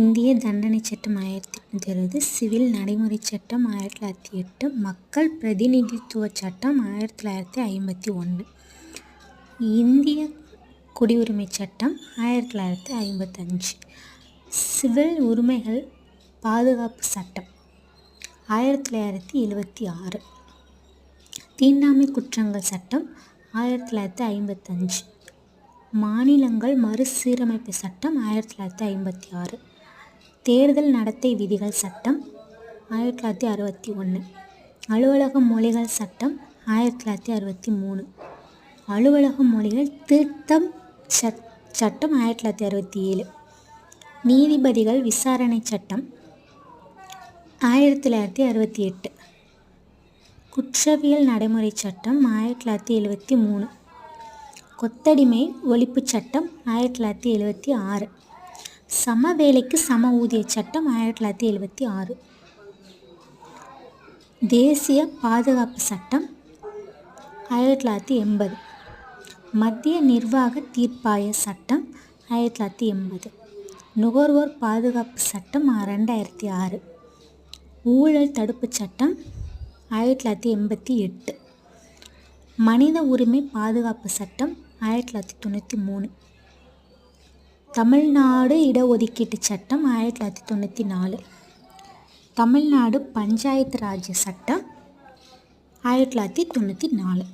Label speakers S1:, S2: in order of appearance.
S1: இந்திய தண்டனை சட்டம் ஆயிரத்தி எட்நூற்றி அறுபது சிவில் நடைமுறை சட்டம் ஆயிரத்தி தொள்ளாயிரத்தி எட்டு மக்கள் பிரதிநிதித்துவ சட்டம் ஆயிரத்தி தொள்ளாயிரத்தி ஐம்பத்தி ஒன்று. இந்திய குடியுரிமை சட்டம் ஆயிரத்தி தொள்ளாயிரத்தி ஐம்பத்தஞ்சு. சிவில் உரிமைகள் பாதுகாப்பு சட்டம் ஆயிரத்தி தொள்ளாயிரத்தி எழுபத்தி ஆறு. தீண்டாமை குற்றங்கள் சட்டம் ஆயிரத்தி தொள்ளாயிரத்தி ஐம்பத்தஞ்சு. மாநிலங்கள் மறுசீரமைப்பு சட்டம் ஆயிரத்தி தொள்ளாயிரத்தி ஐம்பத்தி ஆறு. தேர்தல் நடத்தை விதிகள் சட்டம் ஆயிரத்தி தொள்ளாயிரத்தி அறுபத்தி ஒன்று. அலுவலக மொழிகள் சட்டம் ஆயிரத்தி தொள்ளாயிரத்தி அறுபத்தி மூணு. அலுவலக மொழிகள் திருத்தம் சட் சட்டம் ஆயிரத்தி தொள்ளாயிரத்தி அறுபத்தி ஏழு. நீதிபதிகள் விசாரணை சட்டம் ஆயிரத்தி தொள்ளாயிரத்தி அறுபத்தி எட்டு. குற்றவியல் நடைமுறை சட்டம் ஆயிரத்தி தொள்ளாயிரத்தி எழுபத்தி மூணு. கொத்தடிமை ஒழிப்புச் சட்டம் ஆயிரத்தி தொள்ளாயிரத்தி எழுபத்தி ஆறு. சம வேலைக்கு சம ஊதிய சட்டம் ஆயிரத்தி தொள்ளாயிரத்தி எழுபத்தி ஆறு. தேசிய பாதுகாப்பு சட்டம் ஆயிரத்தி தொள்ளாயிரத்தி எண்பது. மத்திய நிர்வாக தீர்ப்பாய சட்டம் ஆயிரத்தி தொள்ளாயிரத்தி எண்பது. நுகர்வோர் பாதுகாப்பு சட்டம் ரெண்டாயிரத்தி ஆறு. ஊழல் தடுப்புச் சட்டம் ஆயிரத்தி தொள்ளாயிரத்தி எண்பத்தி எட்டு. மனித உரிமை பாதுகாப்பு சட்டம் ஆயிரத்தி தொள்ளாயிரத்தி தொண்ணூற்றி மூணு. தமிழ்நாடு இடஒதுக்கீட்டு சட்டம் ஆயிரத்தி தொள்ளாயிரத்தி தொண்ணூற்றி நாலு. தமிழ்நாடு பஞ்சாயத்து ராஜ் சட்டம் ஆயிரத்தி தொள்ளாயிரத்தி தொண்ணூற்றி நாலு.